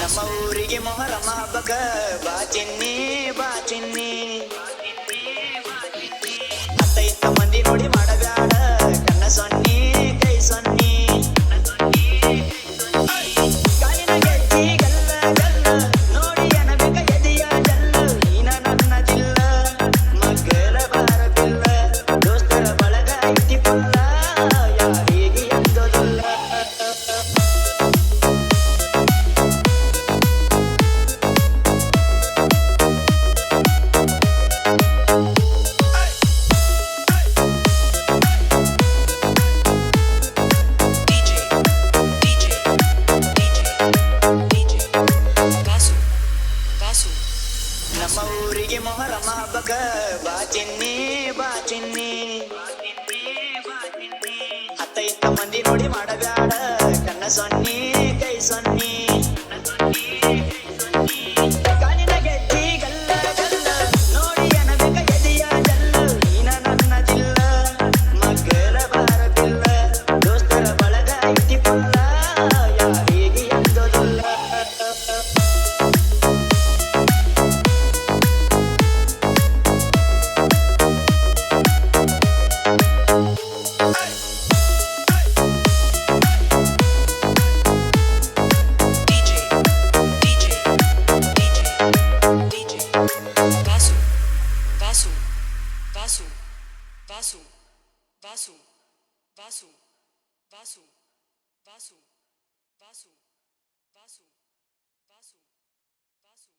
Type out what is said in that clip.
ನಮ್ಮ ಊರಿಗೆ ಮೊಹರಮ ಹಬ್ಬಕ ಬಾ ನಮ್ಮ ಊರಿಗೆ ಮೊಹರಮ ಹಬ್ಬಕ ಬಾ ಚಿನ್ನಿ ಬಾ ಚಿನ್ನಿ. ಹತ್ತ ಇತ್ತ ಮಂದಿ ನೋಡಿ ಮಾಡಬೇಡ ಕನ್ನ ಸೊನ್ನಿ. Basu, Basu, Basu, Basu, Basu, Basu, Basu, Basu, Basu.